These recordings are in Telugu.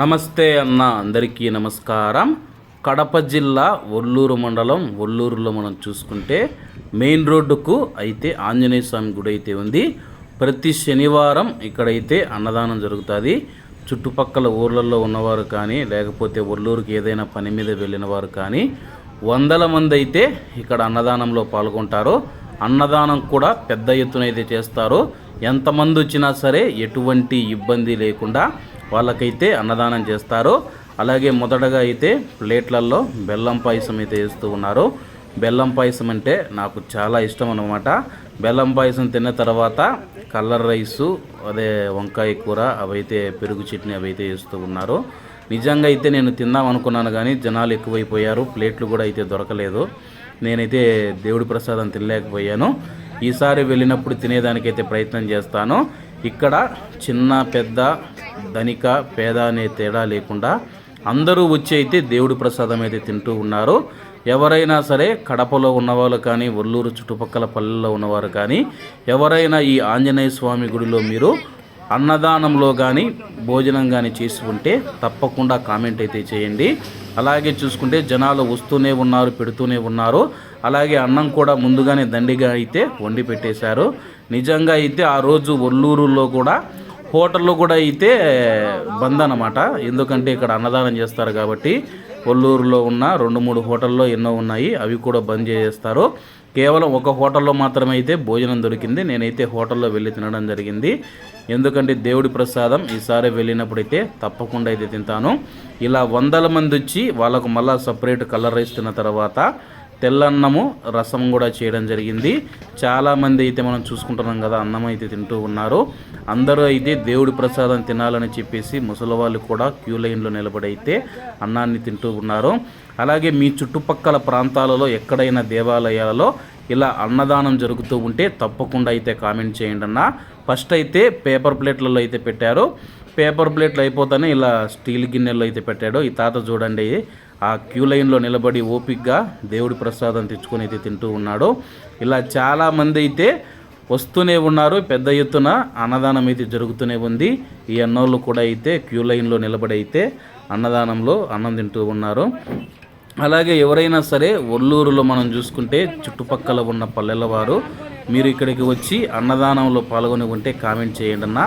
నమస్తే అన్న అందరికీ నమస్కారం. కడప జిల్లా ఒల్లూరు మండలం ఒల్లూరులో మనం చూసుకుంటే మెయిన్ రోడ్డుకు అయితే ఆంజనేయ స్వామి గుడి అయితే ఉంది. ప్రతి శనివారం ఇక్కడైతే అన్నదానం జరుగుతుంది. చుట్టుపక్కల ఊర్లలో ఉన్నవారు కానీ లేకపోతే ఒల్లూరుకి ఏదైనా పని మీద వెళ్ళిన వారు కానీ వందల మంది అయితే ఇక్కడ అన్నదానంలో పాల్గొంటారు. అన్నదానం కూడా పెద్ద ఎత్తున అయితే చేస్తారు. ఎంతమంది వచ్చినా సరే ఎటువంటి ఇబ్బంది లేకుండా వాళ్ళకైతే అన్నదానం చేస్తారు అలాగే మొదటగా అయితే ప్లేట్లలో బెల్లం పాయసం అయితే వేస్తూ ఉన్నారు. బెల్లం పాయసం అంటే నాకు చాలా ఇష్టం అనమాట బెల్లం పాయసం తిన్న తర్వాత కలర్ రైసు అదే వంకాయ కూర అవైతే పెరుగు చట్నీ అవైతే వేస్తూ ఉన్నారు. నిజంగా అయితే నేను తిందాం అనుకున్నాను కానీ జనాలు ఎక్కువైపోయారు ప్లేట్లు కూడా అయితే దొరకలేదు. నేనైతే దేవుడి ప్రసాదం తినలేకపోయాను. ఈసారి వెళ్ళినప్పుడు తినేదానికైతే ప్రయత్నం చేస్తాను. ఇక్కడ చిన్న పెద్ద ధనిక పేద అనే తేడా లేకుండా అందరూ వచ్చి అయితే దేవుడి ప్రసాదం అయితే తింటూ ఉన్నారు. ఎవరైనా సరే కడపలో ఉన్నవాళ్ళు కానీ ఒల్లూరు చుట్టుపక్కల పల్లెల్లో ఉన్నవారు కానీ ఎవరైనా ఈ ఆంజనేయ స్వామి గుడిలో మీరు అన్నదానంలో కానీ భోజనం కానీ చేసి ఉంటే తప్పకుండా కామెంట్ అయితే చేయండి. అలాగే చూసుకుంటే జనాలు వస్తూనే ఉన్నారు పెడుతూనే ఉన్నారు. అలాగే అన్నం కూడా ముందుగానే దండిగా అయితే వండి పెట్టేశారు. నిజంగా అయితే ఆ రోజు ఒల్లూరులో కూడా హోటల్లో కూడా అయితే బంద్ అనమాట ఎందుకంటే ఇక్కడ అన్నదానం చేస్తారు కాబట్టి ఒల్లూరులో ఉన్న రెండు మూడు హోటల్లో ఎన్నో ఉన్నాయి అవి కూడా బంద్ చేస్తారు కేవలం ఒక హోటల్లో మాత్రమే అయితే భోజనం దొరికింది. నేనైతే హోటల్లో వెళ్ళి తినడం జరిగింది. ఎందుకంటే దేవుడి ప్రసాదం ఈసారి వెళ్ళినప్పుడైతే తప్పకుండా అయితే తింటాను. ఇలా వందల మంది వచ్చి వాళ్ళకు మళ్ళీ సపరేట్ కలర్ రైస్ తిన్న తర్వాత తెల్లన్నము రసం కూడా చేయడం జరిగింది. చాలామంది అయితే మనం చూసుకుంటున్నాం కదా అన్నం అయితే తింటూ ఉన్నారు. అందరూ అయితే దేవుడి ప్రసాదం తినాలని చెప్పేసి ముసలి వాళ్ళు కూడా క్యూ లైన్లో నిలబడి అయితే అన్నాన్ని తింటూ ఉన్నారు. అలాగే మీ చుట్టుపక్కల ప్రాంతాలలో ఎక్కడైనా దేవాలయాలలో ఇలా అన్నదానం జరుగుతూ ఉంటే తప్పకుండా అయితే కామెంట్ చేయండి అన్న. ఫస్ట్ అయితే పేపర్ ప్లేట్లలో అయితే పెట్టారు. పేపర్ ప్లేట్లు అయిపోతానే ఇలా స్టీల్ గిన్నెల్లో అయితే పెట్టాడు. ఈ తాత చూడండి ఆ క్యూ లైన్లో నిలబడి ఓపిక్గా దేవుడి ప్రసాదం తెచ్చుకొని అయితే తింటూ ఉన్నాడో. ఇలా చాలామంది అయితే వస్తూనే ఉన్నారు. పెద్ద ఎత్తున అన్నదానం అయితే జరుగుతూనే ఉంది. ఈ అన్నోళ్ళు కూడా అయితే క్యూ లైన్లో నిలబడి అయితే అన్నదానంలో అన్నం తింటూ ఉన్నారు. అలాగే ఎవరైనా సరే ఒల్లూరులో మనం చూసుకుంటే చుట్టుపక్కల ఉన్న పల్లెల వారు మీరు ఇక్కడికి వచ్చి అన్నదానంలో పాల్గొని ఉంటే కామెంట్ చేయండి అన్న.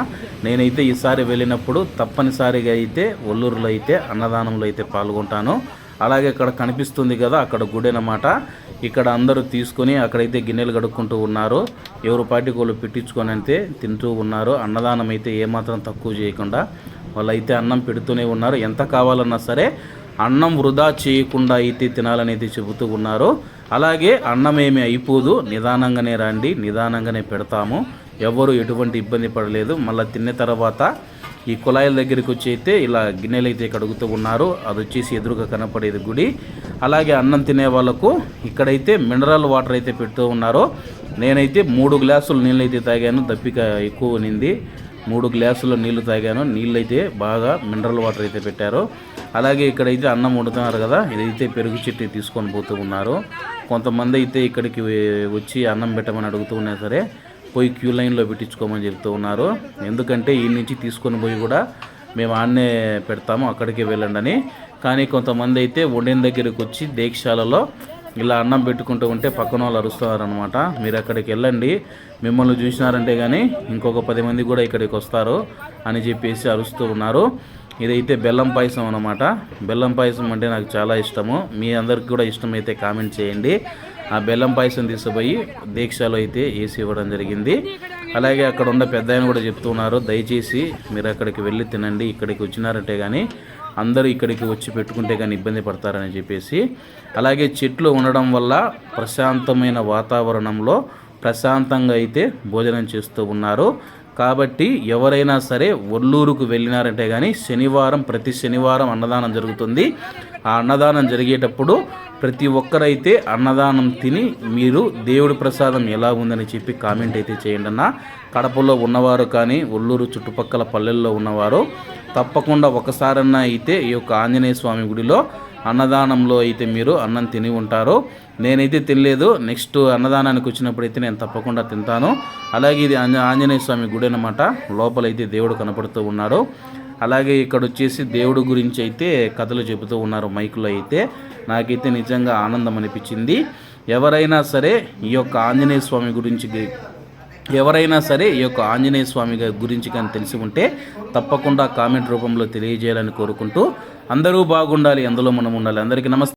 నేనైతే ఈసారి వెళ్ళినప్పుడు తప్పనిసరిగా అయితే ఒల్లూరులో అయితే అన్నదానంలో అయితే పాల్గొంటాను. అలాగే ఇక్కడ కనిపిస్తుంది కదా అక్కడ గుడి అన్నమాట ఇక్కడ అందరూ తీసుకొని అక్కడైతే గిన్నెలు కడుక్కుంటూ ఉన్నారు. ఎవరు పాటికోళ్ళు పెట్టించుకొని అయితే తింటూ ఉన్నారు. అన్నదానం అయితే ఏమాత్రం తక్కువ చేయకుండా. వాళ్ళైతే అన్నం పెడుతూనే ఉన్నారు. ఎంత కావాలన్నా సరే అన్నం వృధా చేయకుండా అయితే తినాలనేది చెబుతూ ఉన్నారు. అలాగే అన్నం అయిపోదు. నిదానంగానే రండి నిదానంగానే పెడతాము. ఎవరు ఎటువంటి ఇబ్బంది పడలేదు. మళ్ళీ తిన్న తర్వాత ఈ కుళాయిల దగ్గరికి వచ్చి అయితే ఇలా గిన్నెలు అయితే కడుగుతూ ఉన్నారు. అది వచ్చేసి ఎదురుగా కనపడేది గుడి. అలాగే అన్నం తినే వాళ్ళకు ఇక్కడైతే మినరల్ వాటర్ అయితే పెడుతూ ఉన్నారు. నేనైతే మూడు గ్లాసులు నీళ్ళు అయితే తాగాను. దప్పిక ఎక్కువ నింది మూడు గ్లాసుల నీళ్ళు తాగాను. నీళ్ళు అయితే బాగా మినరల్ వాటర్ అయితే పెట్టారు. అలాగే ఇక్కడైతే అన్నం వండుతున్నారు కదా ఇదైతే పెరుగు చెట్టు తీసుకొని పోతూ ఉన్నారు. కొంతమంది అయితే ఇక్కడికి వచ్చి అన్నం పెట్టమని అడుగుతూ ఉన్నా సరే పోయి క్యూ లైన్లో పెట్టించుకోమని చెప్తూ ఉన్నారు. ఎందుకంటే ఈ నుంచి తీసుకొని పోయి కూడా మేము ఆడనే పెడతాము అక్కడికి వెళ్ళండి అని కానీ కొంతమంది అయితే వండిన దగ్గరికి వచ్చి దీక్షాలలో ఇలా అన్నం పెట్టుకుంటూ ఉంటే పక్కన వాళ్ళు అరుస్తున్నారనమాట మీరు అక్కడికి వెళ్ళండి. మిమ్మల్ని చూసినారంటే కానీ ఇంకొక పది మంది కూడా ఇక్కడికి వస్తారు అని చెప్పేసి అరుస్తూ ఉన్నారు. ఇదైతే బెల్లం పాయసం అనమాట బెల్లం పాయసం అంటే నాకు చాలా ఇష్టము. మీ అందరికి కూడా ఇష్టమైతే కామెంట్ చేయండి. ఆ బెల్లం పాయసం తీసుకుపోయి దీక్షలో అయితే వేసి ఇవ్వడం జరిగింది. అలాగే అక్కడ ఉన్న పెద్ద ఆయన కూడా చెప్తున్నారు దయచేసి మీరు అక్కడికి వెళ్ళి తినండి ఇక్కడికి వచ్చినారంటే కానీ అందరూ ఇక్కడికి వచ్చి పెట్టుకుంటే కానీ ఇబ్బంది పడతారని చెప్పేసి. అలాగే చెట్లు ఉండడం వల్ల ప్రశాంతమైన వాతావరణంలో ప్రశాంతంగా అయితే భోజనం చేస్తూ ఉన్నారు. కాబట్టి ఎవరైనా సరే ఒల్లూరుకు వెళ్ళినారంటే కానీ శనివారం ప్రతి శనివారం అన్నదానం జరుగుతుంది. ఆ అన్నదానం జరిగేటప్పుడు ప్రతి ఒక్కరైతే అన్నదానం తిని మీరు దేవుడి ప్రసాదం ఎలా ఉందని చెప్పి కామెంట్ అయితే చేయండి అన్న. కడపలో ఉన్నవారు కానీ ఒల్లూరు చుట్టుపక్కల పల్లెల్లో ఉన్నవారు తప్పకుండా ఒకసారన్నా అయితే ఈ యొక్క ఆంజనేయ స్వామి గుడిలో అన్నదానంలో అయితే మీరు అన్నం తిని ఉంటారో. నేనైతే తినలేదు. నెక్స్ట్ అన్నదానానికి వచ్చినప్పుడు అయితే నేను తప్పకుండా తింటాను. అలాగే ఇది ఆంజనేయ స్వామి గుడి అనమాట లోపలైతే దేవుడు కనపడుతూ ఉన్నాడు. అలాగే ఇక్కడ వచ్చేసి దేవుడు గురించి అయితే కథలు చెబుతూ ఉన్నారు మైకులో అయితే. నాకైతే నిజంగా ఆనందం అనిపించింది. ఎవరైనా సరే ఈ యొక్క ఆంజనేయ స్వామి గురించి ఎవరైనా సరే ఈ యొక్క ఆంజనేయ స్వామి గారి గురించి కానీ తెలిసి ఉంటే తప్పకుండా కామెంట్ రూపంలో తెలియజేయాలని కోరుకుంటూ అందరూ బాగుండాలి అందులో మనం ఉండాలి. అందరికీ నమస్తే